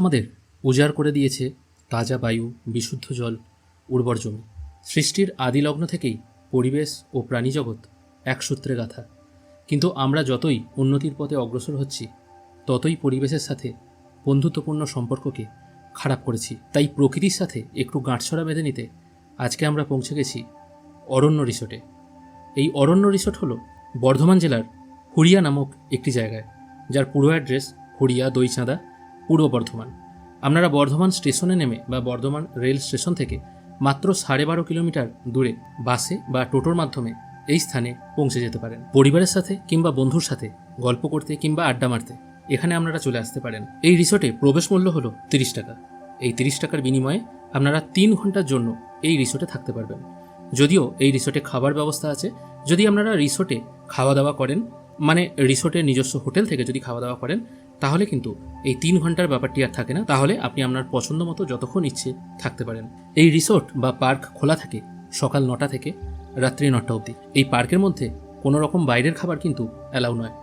আমাদের উজাড় করে দিয়েছে তাজা বায়ু, বিশুদ্ধ জল, উর্বর জমি। সৃষ্টির আদিলগ্ন থেকেই পরিবেশ ও প্রাণীজগৎ এক সূত্রে গাথা। কিন্তু আমরা যতই উন্নতির পথে অগ্রসর হচ্ছি, ততই পরিবেশের সাথে বন্ধুত্বপূর্ণ সম্পর্ককে খারাপ করেছি। তাই প্রকৃতির সাথে একটু গাঁটছড়া বেঁধে নিতে আজকে আমরা পৌঁছে গেছি অরণ্য রিসোর্টে। এই অরণ্য রিসোর্ট হলো বর্ধমান জেলার হুড়িয়া নামক একটি জায়গায়, যার পুরো অ্যাড্রেস হুড়িয়া দইচাঁদা। পূর্ব বর্ধমান। আপনারা বর্ধমান স্টেশনে নেমে বা বর্ধমান রেল স্টেশন থেকে মাত্র সাড়ে বারো কিলোমিটার দূরে বাসে বা টোটোর মাধ্যমে এই স্থানে পৌঁছে যেতে পারেন। পরিবারের সাথে কিংবা বন্ধুর সাথে গল্প করতে কিংবা আড্ডা মারতে এখানে আপনারা চলে আসতে পারেন। এই রিসোর্টে প্রবেশ মূল্য হলো তিরিশ টাকা। এই তিরিশ টাকার বিনিময়ে আপনারা তিন ঘণ্টার জন্য এই রিসোর্টে থাকতে পারবেন। যদিও এই রিসোর্টে খাবার ব্যবস্থা আছে। যদি আপনারা রিসোর্টে খাওয়া দাওয়া করেন মানে রিসোর্টের নিজস্ব হোটেল থেকে যদি খাওয়া দাওয়া করেন, তাহলে কিন্তু এই তিন ঘণ্টার ব্যাপারটি আর থাকে না। তাহলে আপনি আপনার পছন্দ মতো যতক্ষণ ইচ্ছে থাকতে পারেন। এই রিসোর্ট বা পার্ক খোলা থাকে সকাল নটা থেকে রাত্রি নটা অবধি। এই পার্কের মধ্যে কোনো রকম বাইরের খাবার কিন্তু অ্যালাউ নয়।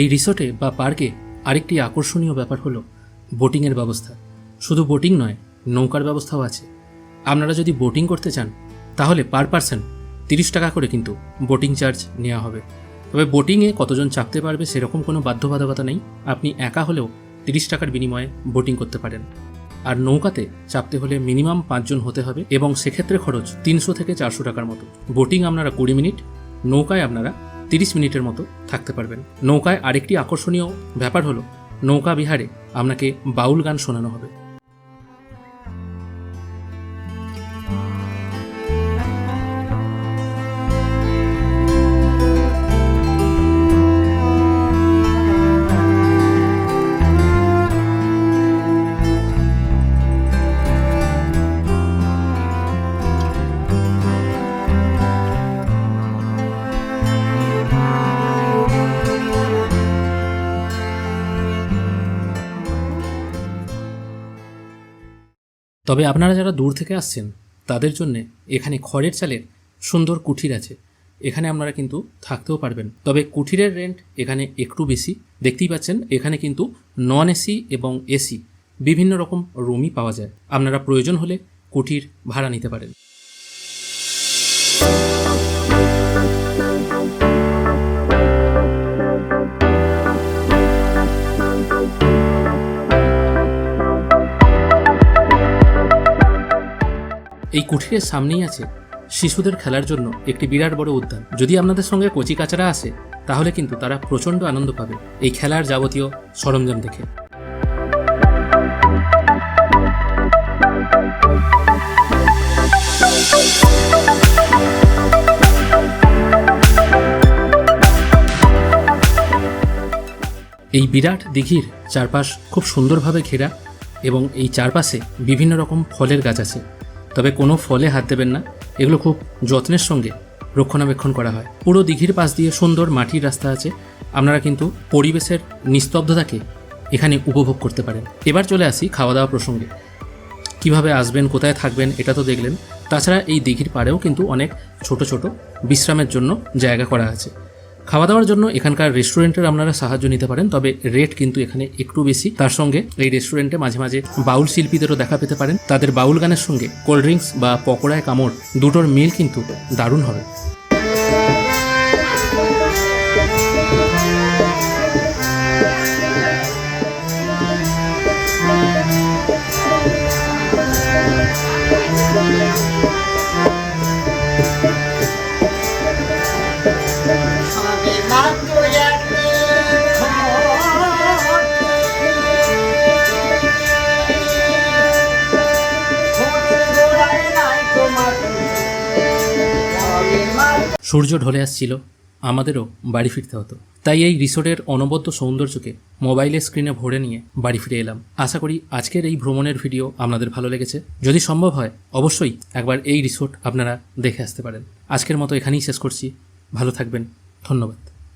এই রিসোর্টে বা পার্কে আরেকটি আকর্ষণীয় ব্যাপার হলো বোটিংয়ের ব্যবস্থা। শুধু বোটিং নয়, নৌকার ব্যবস্থাও আছে। আপনারা যদি বোটিং করতে চান, তাহলে পার পার্সন তিরিশ টাকা করে কিন্তু বোটিং চার্জ নেওয়া হবে। তবে বোটিংয়ে কতজন চাপতে পারবে সেরকম কোনো বাধ্যবাধকতা নেই। আপনি একা হলেও তিরিশ টাকার বিনিময়ে বোটিং করতে পারেন। আর নৌকাতে চাপতে হলে মিনিমাম পাঁচজন হতে হবে এবং সেক্ষেত্রে খরচ তিনশো থেকে চারশো টাকার মতো। বোটিং আপনারা কুড়ি মিনিট, নৌকায় আপনারা তিরিশ মিনিটের মতো থাকতে পারবেন। নৌকায় আরেকটি আকর্ষণীয় ব্যাপার হলো, নৌকা বিহারে আপনাকে বাউল গান শোনানো হবে। তবে আপনারা যারা দূর থেকে আসছেন, তাদের জন্যে এখানে খড়ের চালের সুন্দর কুঠির আছে। এখানে আপনারা কিন্তু থাকতেও পারবেন। তবে কুঠিরের রেন্ট এখানে একটু বেশি। দেখতেই পাচ্ছেন, এখানে কিন্তু নন এসি এবং এসি বিভিন্ন রকম রুমই পাওয়া যায়। আপনারা প্রয়োজন হলে কুঠির ভাড়া নিতে পারেন। এই কুঠিরের সামনেই আছে শিশুদের খেলার জন্য একটি বিরাট বড় উদ্যান। যদি আপনাদের সঙ্গে কচি কাচারা আসে তাহলে কিন্তু তারা প্রচণ্ড আনন্দ পাবে এই খেলার যাবতীয় সরঞ্জাম দেখে। এই বিরাট দিঘির চারপাশ খুব সুন্দরভাবে ঘেরা এবং এই চারপাশে বিভিন্ন রকম ফলের গাছ আছে। তবে কোনো ফলে হাত দেবেন না। এগুলো খুব যত্নের সঙ্গে রক্ষণাবেক্ষণ করা হয়। পুরো দিঘির পাশ দিয়ে সুন্দর মাটির রাস্তা আছে। আপনারা কিন্তু পরিবেশের নিস্তব্ধতাকে এখানে উপভোগ করতে পারেন। এবার চলে আসি খাওয়া দাওয়া প্রসঙ্গে। কীভাবে আসবেন, কোথায় থাকবেন, এটা তো দেখলেন। তাছাড়া এই দিঘির পাড়েও কিন্তু অনেক ছোট ছোট বিশ্রামের জন্য জায়গা করা আছে। খাওয়া দাওয়ার জন্য এখানকার রেস্টুরেন্টের আপনারা সাহায্য নিতে পারেন, তবে রেট কিন্তু এখানে একটু বেশি। তার সঙ্গে এই রেস্টুরেন্টে মাঝে মাঝে বাউল শিল্পীদেরও দেখা পেতে পারেন। তাদের বাউল গানের সঙ্গে কোল্ড ড্রিঙ্কস বা পকোড়ায় কামড়, দুটোর মিল কিন্তু দারুণ হবে। সূর্য ঢলে আসছিল, আমাদেরও বাড়ি ফিরতে হতো। তাই এই রিসোর্টের অনবদ্য সৌন্দর্যকে মোবাইলের স্ক্রিনে ভরে নিয়ে বাড়ি ফিরে এলাম। আশা করি আজকের এই ভ্রমণের ভিডিও আপনাদের ভালো লেগেছে। যদি সম্ভব হয়, অবশ্যই একবার এই রিসোর্ট আপনারা দেখে আসতে পারেন। আজকের মতো এখানেই শেষ করছি। ভালো থাকবেন। ধন্যবাদ।